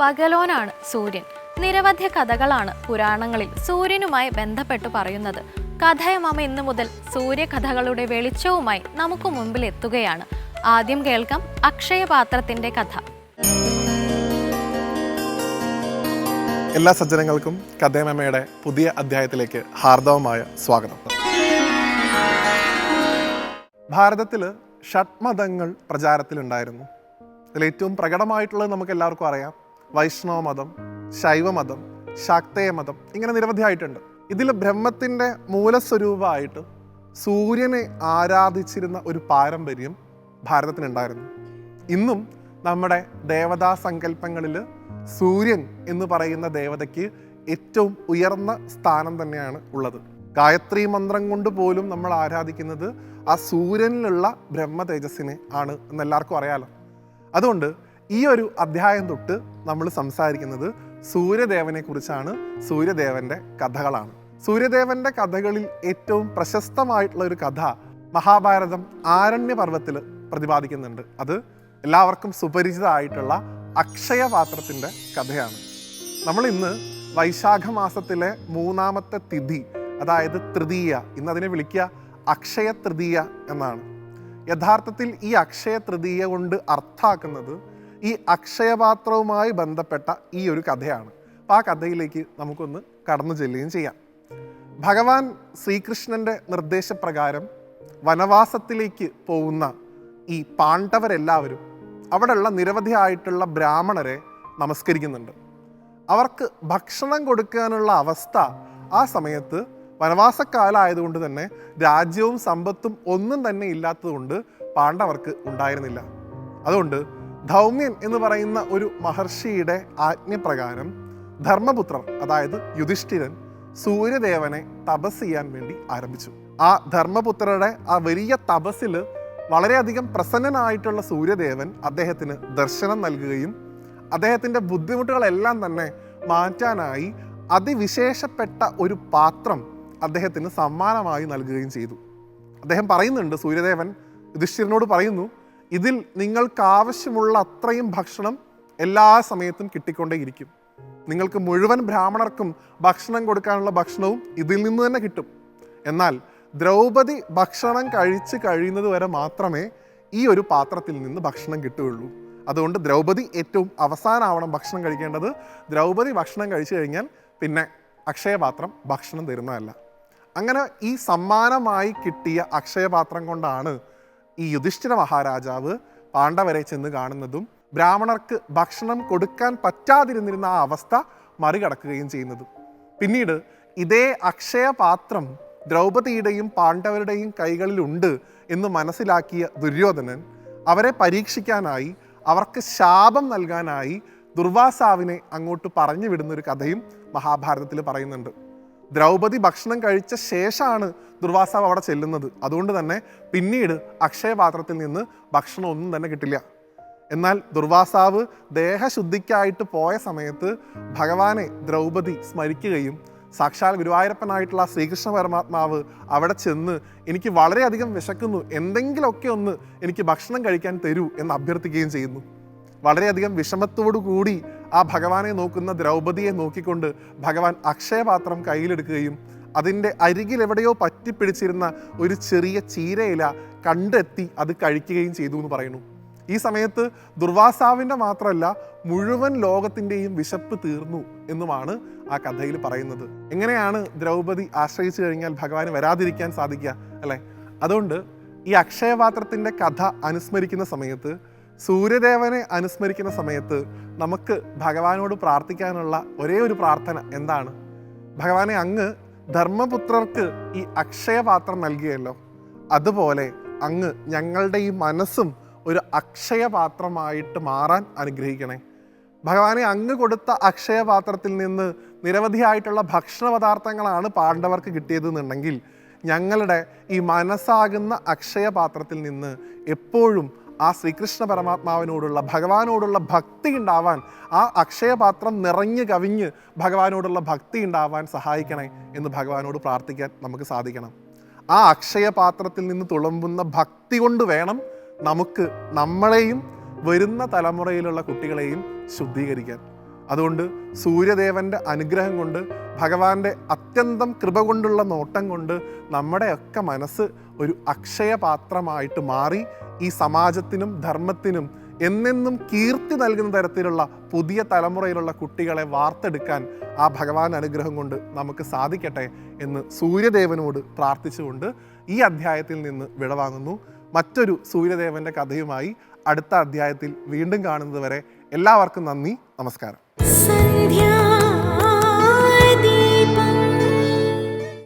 പകലോനാണ് സൂര്യൻ. നിരവധി കഥകളാണ് പുരാണങ്ങളിൽ സൂര്യനുമായി ബന്ധപ്പെട്ട് പറയുന്നത്. കഥയമമ ഇന്നു മുതൽ സൂര്യകഥകളുടെ വെളിച്ചവുമായി നമുക്ക് മുമ്പിൽ എത്തുകയാണ്. ആദ്യം കേൾക്കാം അക്ഷയപാത്രത്തിന്റെ കഥ. എല്ലാ സജ്ജനങ്ങൾക്കും കഥയമാമയുടെ പുതിയ അധ്യായത്തിലേക്ക് ഹാർദവമായ സ്വാഗതം. ഭാരതത്തിൽ ഷഡ്മതങ്ങൾ പ്രചാരത്തിലുണ്ടായിരുന്നു. അതിൽ ഏറ്റവും പ്രകടമായിട്ടുള്ളത് നമുക്ക് എല്ലാവർക്കും അറിയാം. വൈഷ്ണവ മതം ശൈവമതം ശാക്തേയ മതം ഇങ്ങനെ നിരവധി ആയിട്ടുണ്ട് ഇതിൽ ബ്രഹ്മത്തിന്റെ മൂലസ്വരൂപമായിട്ട് സൂര്യനെ ആരാധിച്ചിരുന്ന ഒരു പാരമ്പര്യം ഭാരതത്തിനുണ്ടായിരുന്നു. ഇന്നും നമ്മുടെ ദേവതാ സങ്കല്പങ്ങളിൽ സൂര്യൻ എന്ന് പറയുന്ന ദേവതയ്ക്ക് ഏറ്റവും ഉയർന്ന സ്ഥാനം തന്നെയാണ് ഉള്ളത്. ഗായത്രി മന്ത്രം കൊണ്ട് പോലും നമ്മൾ ആരാധിക്കുന്നത് ആ സൂര്യനിലുള്ള ബ്രഹ്മ തേജസ്സിനെ ആണ് എന്നെല്ലാവർക്കും അറിയാലോ. അതുകൊണ്ട് ഈ ഒരു അധ്യായം തൊട്ട് നമ്മൾ സംസാരിക്കുന്നത് സൂര്യദേവനെ കുറിച്ചാണ്. സൂര്യദേവന്റെ കഥകളാണ്. സൂര്യദേവന്റെ കഥകളിൽ ഏറ്റവും പ്രശസ്തമായിട്ടുള്ള ഒരു കഥ മഹാഭാരതം ആരണ്യപർവത്തിൽ പ്രതിപാദിക്കുന്നുണ്ട്. അത് എല്ലാവർക്കും സുപരിചിതമായിട്ടുള്ള അക്ഷയപാത്രത്തിന്റെ കഥയാണ്. നമ്മൾ ഇന്ന് വൈശാഖ മാസത്തിലെ മൂന്നാമത്തെ തിഥി അതായത് തൃതീയ ഇന്ന് അതിനെ വിളിക്കുക അക്ഷയ തൃതീയ എന്നാണ്. യഥാർത്ഥത്തിൽ ഈ അക്ഷയ തൃതീയ കൊണ്ട് അർത്ഥാക്കുന്നത് ഈ അക്ഷയപാത്രവുമായി ബന്ധപ്പെട്ട ഈ ഒരു കഥയാണ്. അപ്പോൾ ആ കഥയിലേക്ക് നമുക്കൊന്ന് കടന്നു ചെല്ലുകയും ചെയ്യാം. ഭഗവാൻ ശ്രീകൃഷ്ണന്റെ നിർദ്ദേശപ്രകാരം വനവാസത്തിലേക്ക് പോകുന്ന ഈ പാണ്ഡവരെല്ലാവരും അവിടെയുള്ള നിരവധി ആയിട്ടുള്ള ബ്രാഹ്മണരെ നമസ്കരിക്കുന്നുണ്ട്. അവർക്ക് ഭക്ഷണം കൊടുക്കാനുള്ള അവസ്ഥ ആ സമയത്ത് വനവാസക്കാലമായതുകൊണ്ട് തന്നെ രാജ്യവും സമ്പത്തും ഒന്നും തന്നെ ഇല്ലാത്തതുകൊണ്ട് പാണ്ഡവർക്ക് ഉണ്ടായിരുന്നില്ല. അതുകൊണ്ട് ധൗമ്യൻ എന്ന് പറയുന്ന ഒരു മഹർഷിയുടെ ആജ്ഞപ്രകാരം ധർമ്മപുത്രർ അതായത് യുധിഷ്ഠിരൻ സൂര്യദേവനെ തപസ് ചെയ്യാൻ വേണ്ടി ആരംഭിച്ചു. ആ ധർമ്മപുത്രരുടെ ആ വലിയ തപസ്സിൽ വളരെയധികം പ്രസന്നനായിട്ടുള്ള സൂര്യദേവൻ അദ്ദേഹത്തിന് ദർശനം നൽകുകയും അദ്ദേഹത്തിന്റെ ബുദ്ധിമുട്ടുകളെല്ലാം തന്നെ മാറ്റാനായി അതിവിശേഷപ്പെട്ട ഒരു പാത്രം അദ്ദേഹത്തിന് സമ്മാനമായി നൽകുകയും ചെയ്തു. അദ്ദേഹം പറയുന്നുണ്ട് സൂര്യദേവൻ യുധിഷ്ഠിരനോട് പറയുന്നു ഇതിൽ നിങ്ങൾക്ക് ആവശ്യമുള്ള അത്രയും ഭക്ഷണം എല്ലാ സമയത്തും കിട്ടിക്കൊണ്ടേയിരിക്കും. നിങ്ങൾക്ക് മുഴുവൻ ബ്രാഹ്മണർക്കും ഭക്ഷണം കൊടുക്കാനുള്ള ഭക്ഷണവും ഇതിൽ നിന്ന് തന്നെ കിട്ടും. എന്നാൽ ദ്രൗപദി ഭക്ഷണം കഴിച്ച് കഴിയുന്നത് വരെ മാത്രമേ ഈ ഒരു പാത്രത്തിൽ നിന്ന് ഭക്ഷണം കിട്ടുകയുള്ളൂ. അതുകൊണ്ട് ദ്രൗപദി ഏറ്റവും അവസാനമാവണം ഭക്ഷണം കഴിക്കേണ്ടത്. ദ്രൗപദി ഭക്ഷണം കഴിച്ചു കഴിഞ്ഞാൽ പിന്നെ അക്ഷയപാത്രം ഭക്ഷണം തരുന്നതല്ല. അങ്ങനെ ഈ സമ്മാനമായി കിട്ടിയ അക്ഷയപാത്രം കൊണ്ടാണ് ഈ യുധിഷ്ഠിര മഹാരാജാവ് പാണ്ഡവരെ ചെന്ന് കാണുന്നതും ബ്രാഹ്മണർക്ക് ഭക്ഷണം കൊടുക്കാൻ പറ്റാതിരുന്നിരുന്ന ആ അവസ്ഥ മറികടക്കുകയും ചെയ്യുന്നതും. പിന്നീട് ഇതേ അക്ഷയപാത്രം ദ്രൗപതിയുടെയും പാണ്ഡവരുടെയും കൈകളിലുണ്ട് എന്ന് മനസ്സിലാക്കിയ ദുര്യോധനൻ അവരെ പരീക്ഷിക്കാനായി അവർക്ക് ശാപം നൽകാനായി ദുർവാസാവിനെ അങ്ങോട്ട് പറഞ്ഞു വിടുന്നൊരു കഥയും മഹാഭാരതത്തിൽ പറയുന്നുണ്ട്. ദ്രൗപദി ഭക്ഷണം കഴിച്ച ശേഷമാണ് ദുർവാസാവ് അവിടെ ചെല്ലുന്നത്. അതുകൊണ്ട് തന്നെ പിന്നീട് അക്ഷയപാത്രത്തിൽ നിന്ന് ഭക്ഷണം ഒന്നും തന്നെ കിട്ടില്ല. എന്നാൽ ദുർവാസാവ് ദേഹശുദ്ധിക്കായിട്ട് പോയ സമയത്ത് ഭഗവാനെ ദ്രൗപദി സ്മരിക്കുകയും സാക്ഷാൽ ഗുരുവായൂരപ്പനായിട്ടുള്ള ശ്രീകൃഷ്ണ പരമാത്മാവ് അവിടെ ചെന്ന് എനിക്ക് വളരെയധികം വിശക്കുന്നു. എന്തെങ്കിലുമൊക്കെ ഒന്ന് എനിക്ക് ഭക്ഷണം കഴിക്കാൻ തരൂ എന്ന് അഭ്യർത്ഥിക്കുകയും ചെയ്യുന്നു. വളരെയധികം വിഷമത്തോടു കൂടി ആ ഭഗവാനെ നോക്കുന്ന ദ്രൗപതിയെ നോക്കിക്കൊണ്ട് ഭഗവാൻ അക്ഷയപാത്രം കയ്യിലെടുക്കുകയും അതിന്റെ അരികിൽ എവിടെയോ പറ്റിപ്പിടിച്ചിരുന്ന ഒരു ചെറിയ ചീരയില കണ്ടെത്തി അത് കഴിക്കുകയും ചെയ്തു എന്ന് പറയുന്നു. ഈ സമയത്ത് ദുർവാസാവിന്റെ മാത്രമല്ല മുഴുവൻ ലോകത്തിന്റെയും വിശപ്പ് തീർന്നു എന്നുമാണ് ആ കഥയിൽ പറയുന്നത്. എങ്ങനെയാണ് ദ്രൗപദി ആശ്രയിച്ചു കഴിഞ്ഞാൽ ഭഗവാന് വരാതിരിക്കാൻ സാധിക്കുക അല്ലേ? അതുകൊണ്ട് ഈ അക്ഷയപാത്രത്തിന്റെ കഥ അനുസ്മരിക്കുന്ന സമയത്ത് സൂര്യദേവനെ അനുസ്മരിക്കുന്ന സമയത്ത് നമുക്ക് ഭഗവാനോട് പ്രാർത്ഥിക്കാനുള്ള ഒരേ ഒരു പ്രാർത്ഥന എന്താണ്? ഭഗവാനെ അങ്ങ് ധർമ്മപുത്രർക്ക് ഈ അക്ഷയപാത്രം നൽകിയല്ലോ. അതുപോലെ അങ്ങ് ഞങ്ങളുടെ ഈ മനസ്സും ഒരു അക്ഷയപാത്രമായിട്ട് മാറാൻ അനുഗ്രഹിക്കണേ. ഭഗവാനെ അങ്ങ് കൊടുത്ത അക്ഷയപാത്രത്തിൽ നിന്ന് നിരവധിയായിട്ടുള്ള ഭക്ഷണ പദാർത്ഥങ്ങളാണ് പാണ്ഡവർക്ക് കിട്ടിയതെന്നുണ്ടെങ്കിൽ ഞങ്ങളുടെ ഈ മനസ്സാകുന്ന അക്ഷയപാത്രത്തിൽ നിന്ന് എപ്പോഴും ആ ശ്രീകൃഷ്ണ പരമാത്മാവിനോടുള്ള ഭഗവാനോടുള്ള ഭക്തി ഉണ്ടാവാൻ ആ അക്ഷയപാത്രം നിറഞ്ഞു കവിഞ്ഞ് ഭഗവാനോടുള്ള ഭക്തി ഉണ്ടാവാൻ സഹായിക്കണേ എന്ന് ഭഗവാനോട് പ്രാർത്ഥിക്കാൻ നമുക്ക് സാധിക്കണം. ആ അക്ഷയപാത്രത്തിൽ നിന്ന് തുളുമ്പുന്ന ഭക്തി കൊണ്ട് വേണം നമുക്ക് നമ്മളെയും വരുന്ന തലമുറയിലുള്ള കുട്ടികളെയും ശുദ്ധീകരിക്കാൻ. അതുകൊണ്ട് സൂര്യദേവന്റെ അനുഗ്രഹം കൊണ്ട് ഭഗവാന്റെ അത്യന്തം കൃപ കൊണ്ടുള്ള നോട്ടം കൊണ്ട് നമ്മുടെയൊക്കെ മനസ്സ് ഒരു അക്ഷയപാത്രമായിട്ട് മാറി ഈ സമാജത്തിനും ധർമ്മത്തിനും എന്നെന്നും കീർത്തി നൽകുന്ന തരത്തിലുള്ള പുതിയ തലമുറയിലുള്ള കുട്ടികളെ വാർത്തെടുക്കാൻ ആ ഭഗവാൻ അനുഗ്രഹം കൊണ്ട് നമുക്ക് സാധിക്കട്ടെ എന്ന് സൂര്യദേവനോട് പ്രാർത്ഥിച്ചുകൊണ്ട് ഈ അധ്യായത്തിൽ നിന്ന് വിടവാങ്ങുന്നു. മറ്റൊരു സൂര്യദേവന്റെ കഥയുമായി അടുത്ത അധ്യായത്തിൽ വീണ്ടും കാണുന്നതുവരെ എല്ലാവർക്കും നന്ദി നമസ്കാരം.